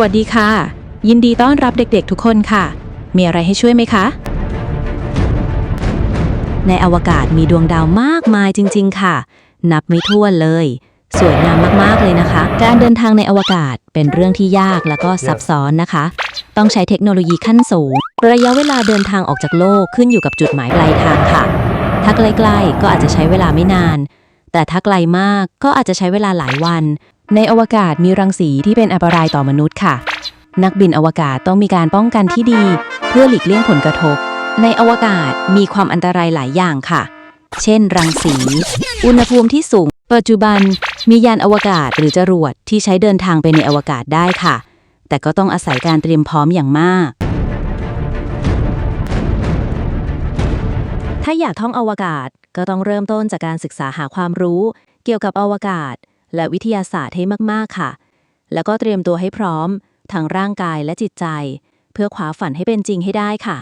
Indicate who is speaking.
Speaker 1: วัสดีค่ะ ยินดีต้อนรับเด็กๆ ทุกคนค่ะ มีอะไรให้ช่วยไหมคะ
Speaker 2: ในอวกาศมีดวงดาวมากมายจริง ๆ ค่ะ นับไม่ถ้วนเลย สวยงามมากๆเลยนะคะ การเดินทางในอวกาศเป็นเรื่องที่ยากแล้วก็ซับซ้อนนะคะ ต้องใช้เทคโนโลยีขั้นสูง ระยะเวลาเดินทางออกจากโลกขึ้นอยู่กับจุดหมายปลายทางค่ะ ถ้าใกล้ๆก็อาจจะใช้เวลาไม่นาน แต่ถ้าไกลมากก็อาจจะใช้เวลาหลายวัน
Speaker 1: ในอวกาศมีรังสีที่เป็นอันตรายต่อมนุษย์ค่ะ นักบินอวกาศต้องมีการป้องกันที่ดี เพื่อหลีกเลี่ยงผลกระทบ
Speaker 2: ในอวกาศมีความอันตรายหลายอย่างค่ะ เช่น รังสี อุณหภูมิที่สูง ปัจจุบันมียานอวกาศหรือจรวดที่ใช้เดินทางไปในอวกาศได้ค่ะ แต่ก็ต้องอาศัยการเตรียมพร้อมอย่างมาก ถ้าอยากท่องอวกาศก็ต้องเริ่มต้นจากการศึกษาหาความรู้ เกี่ยวกับอวกาศ และวิทยาศาสตร์ให้มากๆค่ะ แล้วก็เตรียมตัวให้พร้อม ทั้งร่างกายและจิตใจ เพื่อคว้าฝันให้เป็นจริงให้ได้ค่ะ